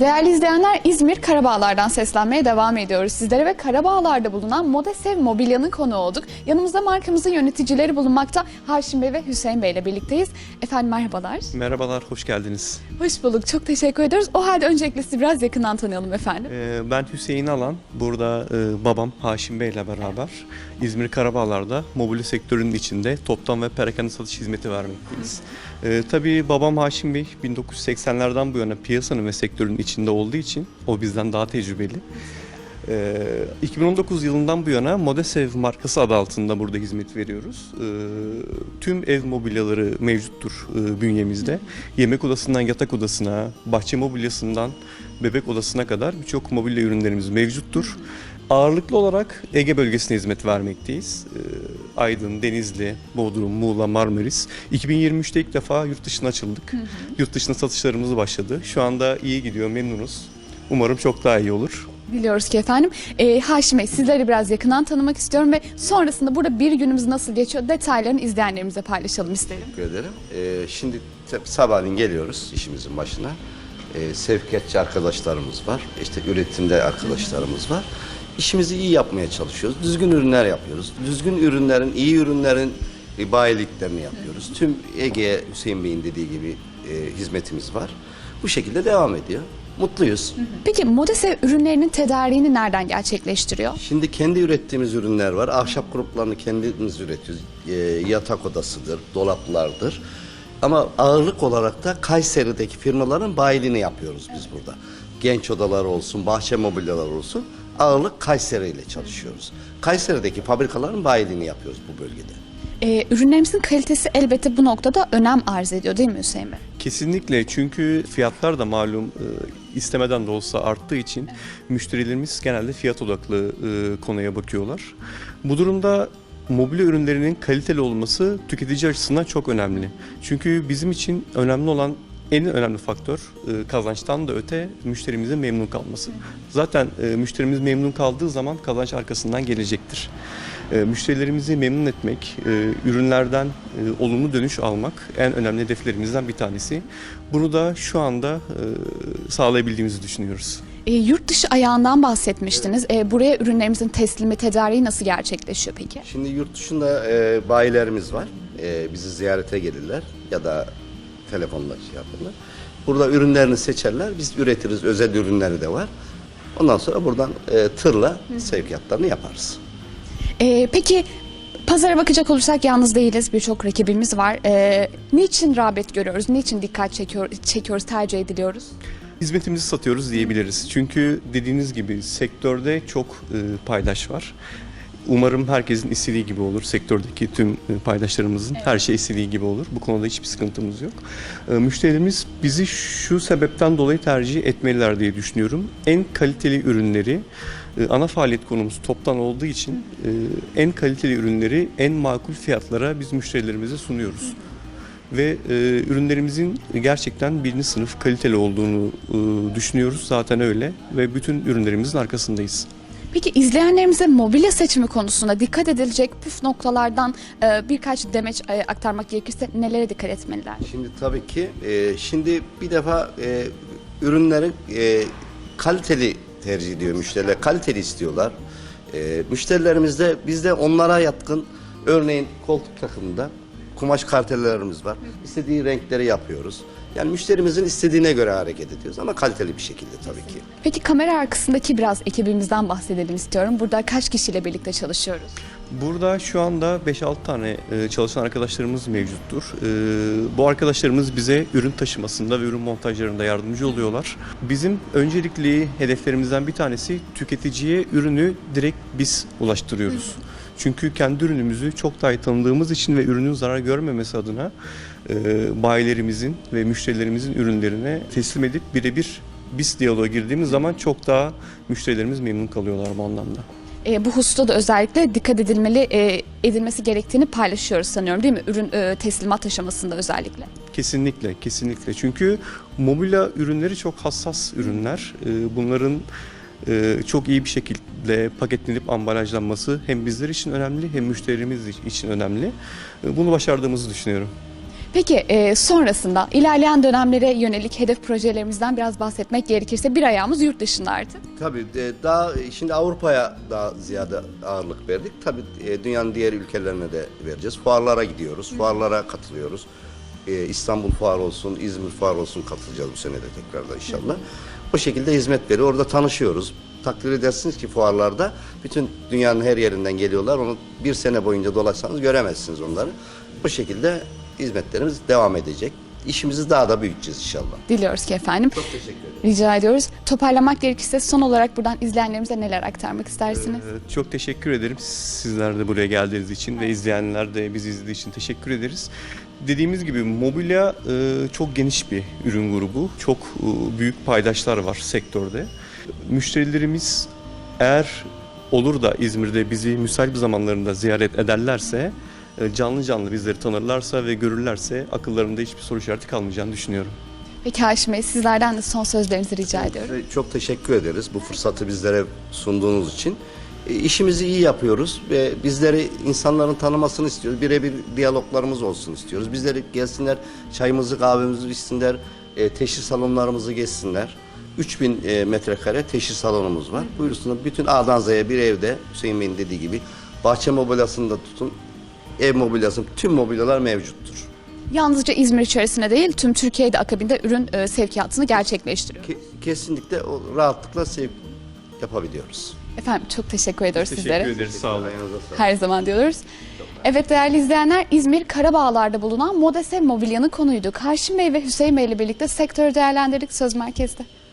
Değerli izleyenler İzmir Karabağlar'dan seslenmeye devam ediyoruz. Sizlere ve Karabağlar'da bulunan Modesev Mobilya'nın konu olduk. Yanımızda markamızın yöneticileri bulunmakta. Haşim Bey ve Hüseyin Bey ile birlikteyiz. Efendim merhabalar. Merhabalar, hoş geldiniz. Hoş bulduk. Çok teşekkür ediyoruz. O halde öncelikle sizi biraz yakından tanıyalım efendim. Ee, ben Hüseyin Alan. Burada e, babam Haşim Bey ile beraber İzmir Karabağlar'da mobilya sektörünün içinde toptan ve perakende satış hizmeti vermekteyiz. Ee, tabii babam Haşim Bey 1980'lerden bu yana piyasanın ve sektörün içinde olduğu için o bizden daha tecrübeli. Ee, 2019 yılından bu yana Modesev markası adı altında burada hizmet veriyoruz. Ee, tüm ev mobilyaları mevcuttur e, bünyemizde. Yemek odasından yatak odasına, bahçe mobilyasından bebek odasına kadar birçok mobilya ürünlerimiz mevcuttur. Ağırlıklı olarak Ege bölgesine hizmet vermekteyiz. Ee, Aydın, Denizli, Bodrum, Muğla, Marmaris. 2023'te ilk defa yurt dışına açıldık. Yurt dışına satışlarımız başladı. Şu anda iyi gidiyor, memnunuz. Umarım çok daha iyi olur. Biliyoruz ki efendim. Ee, Haşim Bey sizleri biraz yakından tanımak istiyorum ve sonrasında burada bir günümüz nasıl geçiyor detaylarını izleyenlerimize paylaşalım isterim. Teşekkür ederim. Ee, şimdi tabii sabahleyin geliyoruz işimizin başına. Ee, sevkiyatçı arkadaşlarımız var. İşte üretimde arkadaşlarımız var. İşimizi iyi yapmaya çalışıyoruz. Düzgün ürünler yapıyoruz. Düzgün ürünlerin, iyi ürünlerin e, bayiliklerini yapıyoruz. Tüm Ege'ye Hüseyin Bey'in dediği gibi e, hizmetimiz var. Bu şekilde devam ediyor. Mutluyuz. Peki Modesev ürünlerinin tedariğini nereden gerçekleştiriyor? Şimdi kendi ürettiğimiz ürünler var. Ahşap gruplarını kendimiz üretiyoruz. Ee, yatak odasıdır, dolaplardır. Ama ağırlık olarak da Kayseri'deki firmaların bayiliğini yapıyoruz biz burada. Genç odalar olsun, bahçe mobilyalar olsun. Ağırlık Kayseri ile çalışıyoruz. Kayseri'deki fabrikaların bayiliğini yapıyoruz bu bölgede. Ee, ürünlerimizin kalitesi elbette bu noktada önem arz ediyor değil mi Hüseyin Bey? Kesinlikle çünkü fiyatlar da malum e, istemeden de olsa arttığı için müşterilerimiz genelde fiyat odaklı e, konuya bakıyorlar. Bu durumda mobilya ürünlerinin kaliteli olması tüketici açısından çok önemli. Çünkü bizim için önemli olan en önemli faktör e, kazançtan da öte müşterimizin memnun kalması. Zaten e, müşterimiz memnun kaldığı zaman kazanç arkasından gelecektir. E, Müşterilerimizi memnun etmek, ürünlerden olumlu dönüş almak en önemli hedeflerimizden bir tanesi. Bunu da şu anda sağlayabildiğimizi düşünüyoruz. E, yurt dışı ayağından bahsetmiştiniz. E, buraya ürünlerimizin teslimi, tedariği nasıl gerçekleşiyor peki? Şimdi yurt dışında e, bayilerimiz var. E, bizi ziyarete gelirler ya da telefonla şey yaparlar. Burada ürünlerini seçerler. Biz üretiriz. Özel ürünleri de var. Ondan sonra buradan e, tırla sevkiyatlarını yaparız. E, peki pazara bakacak olursak yalnız değiliz. Birçok rakibimiz var. E, niçin rağbet görüyoruz? Niçin dikkat çekiyor, çekiyoruz, tercih ediliyoruz? Hizmetimizi satıyoruz diyebiliriz. Çünkü dediğiniz gibi sektörde çok e, paydaş var. Umarım herkesin istediği gibi olur. Sektördeki tüm e, paydaşlarımızın her şey istediği gibi olur. Bu konuda hiçbir sıkıntımız yok. E, Müşterilerimiz bizi şu sebepten dolayı tercih etmeliler diye düşünüyorum. En kaliteli ürünleri e, ana faaliyet konumuz toptan olduğu için en kaliteli ürünleri en makul fiyatlara biz müşterilerimize sunuyoruz ve e, ürünlerimizin gerçekten birinci sınıf kaliteli olduğunu e, düşünüyoruz. Zaten öyle ve bütün ürünlerimizin arkasındayız. Peki izleyenlerimize mobilya seçimi konusunda dikkat edilecek püf noktalardan e, birkaç demeç e, aktarmak gerekirse nelere dikkat etmeliler? Şimdi tabii ki e, şimdi bir defa e, ürünleri e, kaliteli tercih ediyor müşteriler. Kaliteli istiyorlar. E, müşterilerimiz de biz de onlara yatkın örneğin koltuk takımında kumaş kartellerimiz var. İstediği renkleri yapıyoruz. Yani müşterimizin istediğine göre hareket ediyoruz ama kaliteli bir şekilde tabii ki. Peki kamera arkasındaki biraz ekibimizden bahsedelim istiyorum. Burada kaç kişiyle birlikte çalışıyoruz? Burada şu anda 5-6 tane e, çalışan arkadaşlarımız mevcuttur. E, Bu arkadaşlarımız bize ürün taşımasında ve ürün montajlarında yardımcı oluyorlar. Bizim öncelikli hedeflerimizden bir tanesi tüketiciye ürünü direkt biz ulaştırıyoruz. Çünkü kendi ürünümüzü çok daha iyi tanıdığımız için ve ürünün zarar görmemesi adına e, bayilerimizin ve müşterilerimizin ürünlerine teslim edip birebir biz diyaloğa girdiğimiz zaman çok daha müşterilerimiz memnun kalıyorlar bu anlamda. E, bu hususta da özellikle dikkat edilmeli e, edilmesi gerektiğini paylaşıyoruz sanıyorum değil mi? Ürün e, teslimat aşamasında özellikle. Kesinlikle, kesinlikle. Çünkü mobilya ürünleri çok hassas ürünler. Ee, Bunların e, çok iyi bir şekilde paketlenip ambalajlanması hem bizler için önemli hem müşterimiz için önemli. Ee, Bunu başardığımızı düşünüyorum. Peki e, sonrasında ilerleyen dönemlere yönelik hedef projelerimizden biraz bahsetmek gerekirse bir ayağımız yurt dışındaydı. Tabii e, daha şimdi Avrupa'ya daha ziyade ağırlık verdik. Tabii e, dünyanın diğer ülkelerine de vereceğiz. Fuarlara gidiyoruz, fuarlara katılıyoruz. E, İstanbul Fuarı olsun, İzmir Fuarı olsun katılacağız bu sene de tekrardan inşallah. O şekilde hizmet veriyor. Orada tanışıyoruz. Takdir edersiniz ki fuarlarda bütün dünyanın her yerinden geliyorlar. Onu bir sene boyunca dolaşsanız göremezsiniz onları. Bu şekilde hizmetlerimiz devam edecek. İşimizi daha da büyüteceğiz inşallah. Diliyoruz ki efendim. Çok teşekkür ederim. Rica ediyoruz. Toparlamak gerekirse son olarak buradan izleyenlerimize neler aktarmak istersiniz? Ee, Çok teşekkür ederim sizler de buraya geldiğiniz için ve izleyenler de bizi izlediği için teşekkür ederiz. Dediğimiz gibi mobilya e, çok geniş bir ürün grubu. Çok e, büyük paydaşlar var sektörde. Müşterilerimiz eğer olur da İzmir'de bizi müsait bir zamanlarında ziyaret ederlerse, canlı canlı bizleri tanırlarsa ve görürlerse akıllarında hiçbir soru işareti kalmayacağını düşünüyorum. Peki Haşim Bey sizlerden de son sözlerinizi rica ediyorum. Ve Çok teşekkür ederiz bu fırsatı bizlere sunduğunuz için. E, İşimizi iyi yapıyoruz ve bizleri insanların tanımasını istiyoruz. Birebir diyaloglarımız olsun istiyoruz. Bizleri gelsinler, çayımızı kahvemizi içsinler, e, teşhir salonlarımızı gezsinler. 3000 e, metrekare teşhir salonumuz var. Buyursunlar bütün A'dan Z'ye bir evde Hüseyin Bey'in dediği gibi bahçe mobilyasında tutun ev mobilyası tüm mobilyalar mevcuttur. Yalnızca İzmir içerisinde değil tüm Türkiye'de akabinde ürün e, sevkiyatını gerçekleştiriyor. Ke- kesinlikle o rahatlıkla sevk yapabiliyoruz. Efendim çok teşekkür ediyoruz Teşekkür sizlere. ederiz. Sağ olun. Ayağınıza sağlık. Her zaman diyoruz. Evet değerli izleyenler İzmir Karabağlar'da bulunan Modesev Mobilya'nın konuyduk. Haşim Bey ve Hüseyin Bey ile birlikte sektörü değerlendirdik söz merkezde.